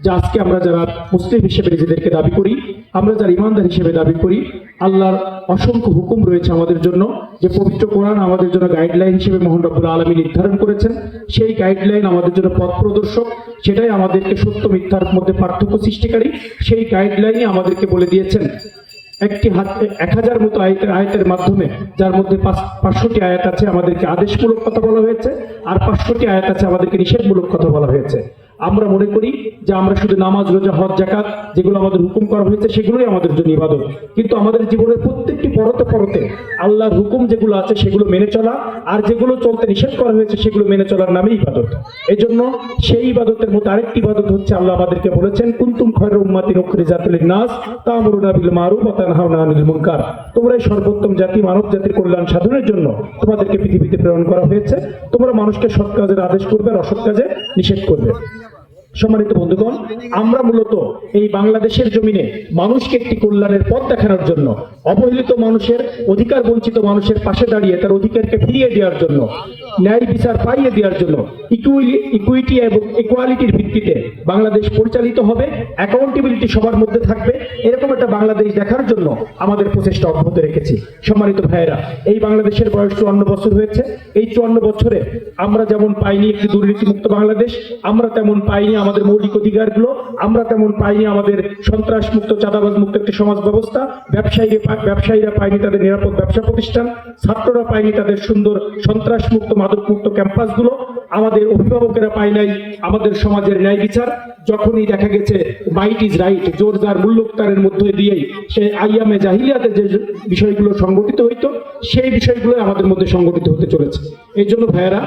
যে আজকে আমরা যারা মুসলিম হিসেবে নিজেদেরকে দাবি করি, আমরা যারা ইমানদার হিসেবে দাবি করি, আল্লাহর অসংখ্য হুকুম রয়েছে আমাদের জন্য যে পবিত্র কোরআন আমাদের জন্য গাইডলাইন হিসেবে মোহন রব্বুল আলমী নির্ধারণ করেছেন। সেই গাইডলাইন আমাদের জন্য পথ প্রদর্শক, সেটাই আমাদেরকে সত্য মিথ্যার মধ্যে পার্থক্য সৃষ্টিকারী। সেই গাইডলাইনই আমাদেরকে বলে দিয়েছেন, একটি হাত, এক হাজার মতো আয়তের আয়তের মাধ্যমে, যার মধ্যে পাঁচ- পাঁচশোটি আয়াত আছে আমাদেরকে আদেশমূলক কথা বলা হয়েছে, আর পাঁচশোটি আয়াত আছে আমাদেরকে নিষেধমূলক কথা বলা হয়েছে। আমরা মনে করি যে আমরা শুধু নামাজ, রোজা, হজ জাকাত যেগুলো আমাদের হুকুম করা হয়েছে, সেগুলোই আমাদের জন্য ইবাদত। কিন্তু আমাদের জীবনের প্রত্যেকটি পরতে পরতে আল্লাহর হুকুম যেগুলো আছে, সেগুলো মেনে চলা আর যেগুলো চলতে নিষেধ করা হয়েছে, সেগুলো মেনে চলার নামে ইবাদত। এজন্য সেই ইবাদতের মধ্যে আরেকটি ইবাদত হচ্ছে, আল্লাহ আমাদেরকে বলেছেন, কুন্তুম খয়র উম্মাতি নকরি জাতিল নাস তামরুনা বিল মারুফ ওয়া তানহাউনা আনিল মুনকার। তোমরাই সর্বোত্তম জাতি মানব জাতির কল্যাণ সাধনের জন্য তোমাদেরকে পৃথিবীতে প্রেরণ করা হয়েছে। তোমরা মানুষকে সৎ কাজের আদেশ করবে আর অসৎ কাজে নিষেধ করবে। সম্মানিত বন্ধুগণ, আমরা মূলত এই বাংলাদেশের জমিনে মানুষকে একটি কল্যাণের পথ দেখানোর জন্য, অবহেলিত মানুষের, অধিকার বঞ্চিত মানুষের পাশে দাঁড়িয়ে তার অধিকারকে ফিরিয়ে দেওয়ার জন্য, ন্যায় বিচার পাইয়ে দেওয়ার জন্য ইকুইটি এবং ইকুয়ালিটির ভিত্তিতে বাংলাদেশ পরিচালিত হবে অ্যাকাউন্টেবিলিটি সবার মধ্যে থাকবে, এরকম একটা বাংলাদেশ দেখার জন্য আমাদের প্রচেষ্টা অব্যাহত রেখেছি। সম্মানিত ভাইয়েরা, এই বাংলাদেশের বয়স চুয়ান্ন বছর হয়েছে, এই চুয়ান্ন বছরে আমরা যেমন পাইনি একটি দুর্নীতিমুক্ত বাংলাদেশ, আমরা তেমন পাইনি আমাদের মৌলিক অধিকারগুলো, আমরা তেমন পাইনি আমাদের সন্ত্রাস মুক্ত চাঁদাবাজ মুক্ত একটি সমাজ ব্যবস্থা ব্যবসায়ী ব্যবসায়ীরা পায়নি তাদের নিরাপদ ব্যবসা প্রতিষ্ঠান। ছাত্ররা পায়নি তাদের সুন্দর সন্ত্রাস মুক্ত মাদক মুক্ত ক্যাম্পাসগুলো। আমাদের অভিভাবকেরা পায় নাই আমাদের সমাজের ন্যায় বিচার। যখনই দেখা গেছে মাইট ইজ রাইট জোর যার মূল্যোক্তারের মধ্যে দিয়েই সে আইয়ামে জাহিলিয়াতে যে বিষয়গুলো সংগঠিত হইতো, সেই বিষয়গুলো আমাদের মধ্যে সংগঠিত হতে চলেছে। এই জন্য ভাইয়েরা,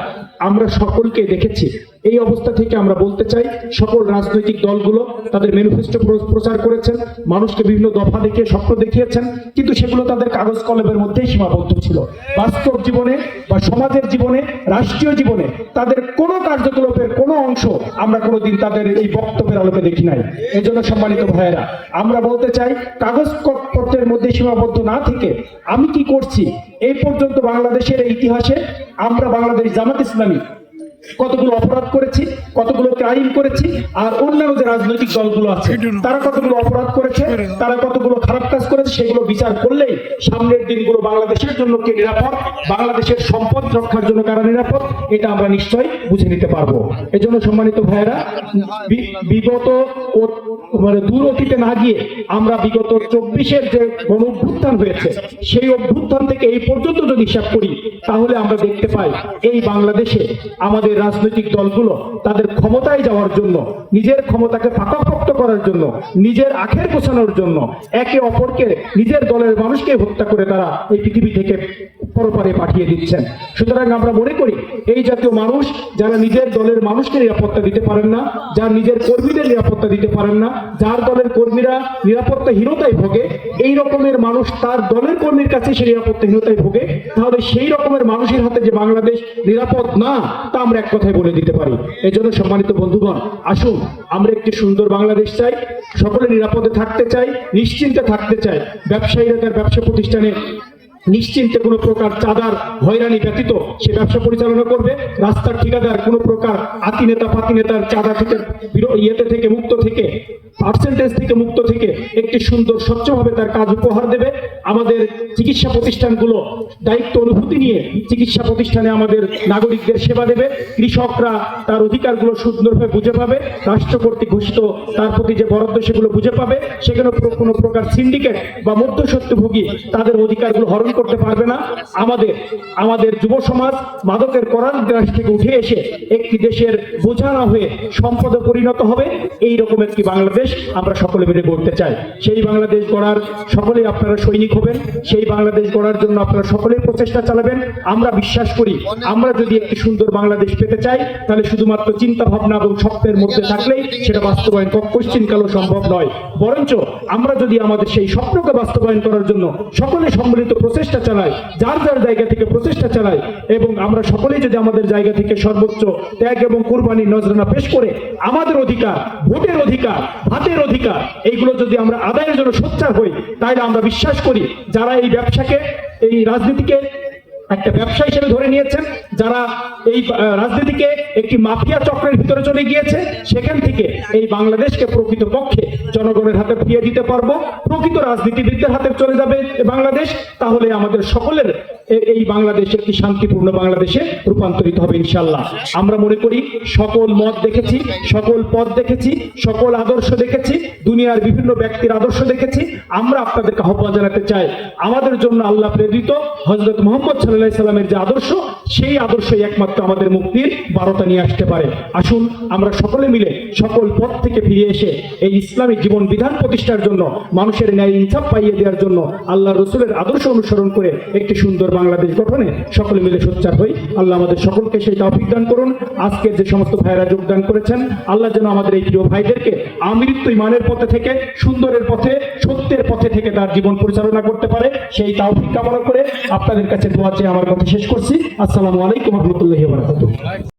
আমরা সকলকে দেখেছি এই অবস্থা থেকে আমরা বলতে চাই, সকল রাজনৈতিক দলগুলো তাদের ম্যানিফেস্টো প্রচার করেছেন, মানুষকে বিভিন্ন দফা দেখিয়ে, স্বপ্ন দেখিয়েছেন, কিন্তু সেগুলো তাদের কাগজ কলমের মধ্যেই সীমাবদ্ধ ছিল। বাস্তব জীবনে বা সমাজের জীবনে, রাষ্ট্রীয় জীবনে তাদের কোনো কার্যকলাপের কোনো অংশ আমরা কোনোদিন তাদের এই বক্তব্যের আলোকে দেখি নাই। এই জন্য সম্মানিত ভাইয়েরা, আমরা বলতে চাই, কাগজ পত্রের মধ্যে সীমাবদ্ধ না থেকে আমি কি করছি? এই পর্যন্ত বাংলাদেশের ইতিহাসে আমরা বাংলাদেশ জামাত ইসলামী কতগুলো অপরাধ করেছি কতগুলো ক্রাইম করেছি আর অন্যান্য যে রাজনৈতিক দলগুলো আছে তারা কতগুলো অপরাধ করেছে তারা কতগুলো খারাপ কাজ করেছে সেগুলো বিচার করলেই সামনের দিনগুলো বাংলাদেশের জন্য কে নিরাপদ বাংলাদেশের সম্পদ রক্ষার জন্য কারা নিরাপদ এটা আমরা নিশ্চয়ই বুঝে নিতে পারব। এজন্য সম্মানিত ভাইয়েরা বিগত মানে দূর অতীতে না গিয়ে আমরা বিগত চব্বিশের যে গণ অভ্যুত্থান হয়েছে সেই অভ্যুত্থান থেকে এই পর্যন্ত যদি হিসাব করি তাহলে আমরা দেখতে পাই এই বাংলাদেশে আমাদের রাজনৈতিক দলগুলো তাদের ক্ষমতায় যাওয়ার জন্য, নিজের ক্ষমতাকে পাকাপোক্ত করার জন্য, নিজের আখের গোছানোর জন্য, একে অপরকে নিজের দলের মানুষকে হত্যা করে তারা এই পৃথিবী থেকে পরপারে পাঠিয়ে দিচ্ছেন। সুতরাং আমরা মনে করি, এই জাতীয় মানুষ যারা নিজের দলের মানুষকে নিরাপত্তা দিতে পারেন না, যার নিজের কর্মীদের নিরাপত্তা দিতে পারেন না, যার দলের কর্মীরা নিরাপত্তাহীনতায় ভোগে, এই রকমের মানুষ তার দলের কর্মীর কাছে সে নিরাপত্তাহীনতায় ভোগে, তাহলে সেই রকমের মানুষের হাতে যে বাংলাদেশ নিরাপদ না, তা আমরা এক কথায় বলে দিতে পারি। এই জন্য সম্মানিত বন্ধুগণ, আসুন, আমরা একটি সুন্দর বাংলাদেশ চাই, সকলে নিরাপদে থাকতে চাই, নিশ্চিন্তে থাকতে চাই। ব্যবসায়ীরা তার ব্যবসা প্রতিষ্ঠানে নিশ্চিন্তে কোনো প্রকার চাঁদার হয়রানি ব্যতীত সে ব্যবসা পরিচালনা করবে। রাস্তার ঠিকাদার কোনো প্রকার আতি নেতা পাতি নেতার চাঁদা থেকে ইয়েতে থেকে মুক্ত থেকে পার্সেন্টেজ থেকে মুক্ত থেকে একটি সুন্দর স্বচ্ছভাবে তার কাজ উপহার দেবে। আমাদের চিকিৎসা প্রতিষ্ঠানগুলো দায়িত্ব অনুভূতি নিয়ে চিকিৎসা প্রতিষ্ঠানে আমাদের নাগরিকদের সেবা দেবে। কৃষকরা তার অধিকারগুলো সুন্দরভাবে বুঝে পাবে। রাষ্ট্র কর্তৃক ঘোষিত তার প্রতি যে বরাদ্দ সেগুলো বুঝে পাবে। সেখানে কোনো প্রকার সিন্ডিকেট বা মধ্যস্বত্বভোগী তাদের অধিকারগুলো হরণ করতে পারবে না। আমাদের আমাদের যুব সমাজ মাদকের করার গ্রাস থেকে উঠে এসে একটি দেশের বোঝা না হয়ে সম্পদে পরিণত হবে। এই রকম একটি বাংলাদেশ আমরা সকলে মিলে গড়তে চাই। সেই বাংলাদেশ গড়ার সকলেই আপনারা সৈনিক হবেন। সেই বাংলাদেশ গড়ার জন্য আপনারা সকলেই প্রচেষ্টা চালাবেন। আমরা বিশ্বাস করি, আমরা যদি একটি সুন্দর বাংলাদেশ পেতে চাই, তাহলে শুধুমাত্র চিন্তা ভাবনা এবং স্বপ্নের মধ্যে থাকলেই সেটা বাস্তবায়ন কোশ্চিনকালও সম্ভব নয়। বরঞ্চ আমরা যদি আমাদের সেই স্বপ্নকে বাস্তবায়ন করার জন্য সকলে সম্মিলিত প্রচেষ্টা চালাই যার যার জায়গা থেকে প্রচেষ্টা চালাই এবং আমরা সকলেই যদি আমাদের জায়গা থেকে সর্বোচ্চ ত্যাগ এবং কুরবানির নজরানা পেশ করে, আমাদের অধিকার, ভোটের অধিকার হাতের অধিকার, এইগুলো যদি আমরা আদায়ের জন্য সোচ্চার হই তাহলে আমরা বিশ্বাস করি যারা এই ব্যবসাকে, এই রাজনীতিকে একটা ব্যবসা হিসেবে ধরে নিয়েছেন, যারা এই রাজনীতিকে একটি মাফিয়া চক্রের ভিতরে চলে গিয়েছে, সেখান থেকে এই বাংলাদেশকে প্রকৃত পক্ষে জনগণের হাতে ফিরিয়ে দিতে পারব। প্রকৃত রাজনীতিবিদদের হাতে চলে যাবে বাংলাদেশ। তাহলে আমাদের সকলের এই বাংলাদেশ একটি শান্তিপূর্ণ বাংলাদেশে রূপান্তরিত হবে ইনশাল্লাহ আমরা মনে করি সকল মত দেখেছি, সকল পথ দেখেছি, সকল আদর্শ দেখেছি, দুনিয়ার বিভিন্ন ব্যক্তির আদর্শ দেখেছি। আমরা আপনাদেরকে আহ্বান জানাতে চাই, আমাদের জন্য আল্লাহ প্রেরিত হজরত মোহাম্মদ সাল্লাহ সাল্লামের যে আদর্শ, সেই আদর্শই একমাত্র আমাদের মুক্তির বারোটা নিয়ে আসতে পারে। আসুন, আমরা সকলে মিলে সকল পথ থেকে ফিরে এসে এই ইসলামী জীবন বিধান প্রতিষ্ঠার জন্য, মানুষের ন্যায় ইনসাফ পাইয়ে দেওয়ার জন্য আল্লাহ রসুলের আদর্শ অনুসরণ করে একটি সুন্দর বাংলাদেশ গঠনে সকলে মিলে সোচ্চার হই। আল্লাহ আমাদের সকলকে সেই তৌফিক দান করুন। আজকে যে সমস্ত ভাইরা যোগদান করেছেন, আল্লাহ যেন আমাদের এই প্রিয় ভাইদেরকে আমৃত্যু ইমানের পথে থেকে, সুন্দরের পথে, সত্যের পথে থেকে তার জীবন পরিচালনা করতে পারে, সেই তৌফিক কামনা করে আপনাদের কাছে দোয়া চেয়ে আমার কথা শেষ করছি। আসসালামু আলাইকুম রহমতুল্লাহ